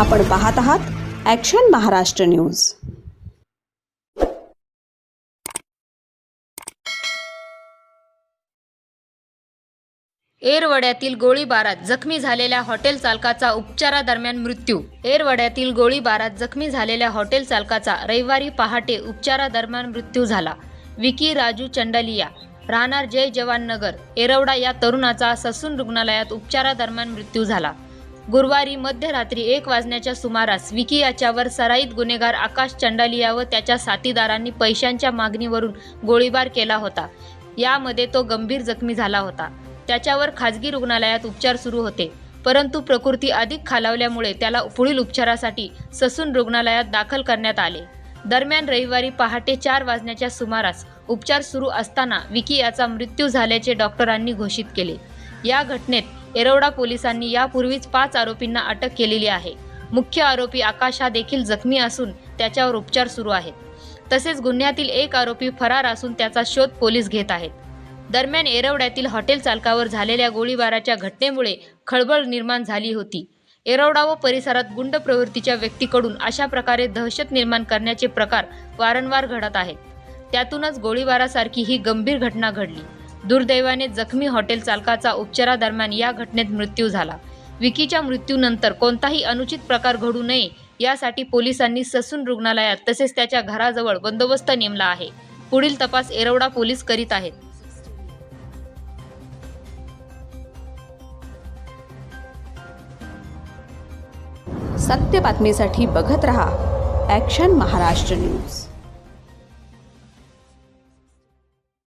आपण पाहत आहात ॲक्शन महाराष्ट्र न्यूज एरवड्यातील गोळीबारात जखमी झालेल्या हॉटेल चालकाचा उपचारादरम्यान मृत्यू. एरवड्यातील गोळीबारात जखमी झालेल्या हॉटेल चालकाचा रविवारी पहाटे उपचारादरम्यान मृत्यू झाला. विकी राजू चंडलिया राहणार जय जवान नगर एरवडा या तरुणाचा ससून रुग्णालयात उपचारादरम्यान मृत्यू झाला. गुरुवारी मध्यरात्री एक वाजण्याच्या सुमारास विकी याच्यावर सराईत गुन्हेगार आकाश चंडालिया व त्याच्या साथीदारांनी पैशांच्या मागणीवरून गोळीबार केला होता. यामध्ये तो गंभीर जखमी झाला होता. त्याच्यावर खाजगी रुग्णालयात उपचार सुरू होते. परंतु प्रकृती अधिक खालावल्यामुळे त्याला पुढील उपचारासाठी ससून रुग्णालयात दाखल करण्यात आले. दरम्यान रविवारी पहाटे चार वाजण्याच्या सुमारास उपचार सुरू असताना विकी याचा मृत्यू झाल्याचे डॉक्टरांनी घोषित केले. या घटनेत येरवडा पोलिसांनी यापूर्वीच पाच आरोपींना अटक केलेली आहे. मुख्य आरोपी आकाश हा देखील जखमी असून त्याच्यावर उपचार सुरू आहेत. तसेच गुन्ह्यातील एक आरोपी फरार असून त्याचा शोध पोलीस घेत आहेत. दरम्यान एरवड्यातील हॉटेल चालकावर झालेल्या गोळीबाराच्या घटनेमुळे खळबळ निर्माण झाली होती. एरवडा व परिसरात गुंड प्रवृत्तीच्या व्यक्तीकडून अशा प्रकारे दहशत निर्माण करण्याचे प्रकार वारंवार घडत आहेत. त्यातूनच गोळीबारासारखी ही गंभीर घटना घडली. दुर्दैवाने जखमी हॉटेल चालकाचा उपचारादरम्यान या घटनेत मृत्यू झाला. विकीच्या मृत्यूनंतर कोणताही अनुचित प्रकार घडू नये यासाठी पोलिसांनी ससून रुग्णालयात तसेच त्याच्या घराजवळ बंदोबस्त नेमला आहे. पुढील तपास एरवडा पोलीस करीत आहेत. सत्य बातमीसाठी बघत रहा ॲक्शन महाराष्ट्र न्यूज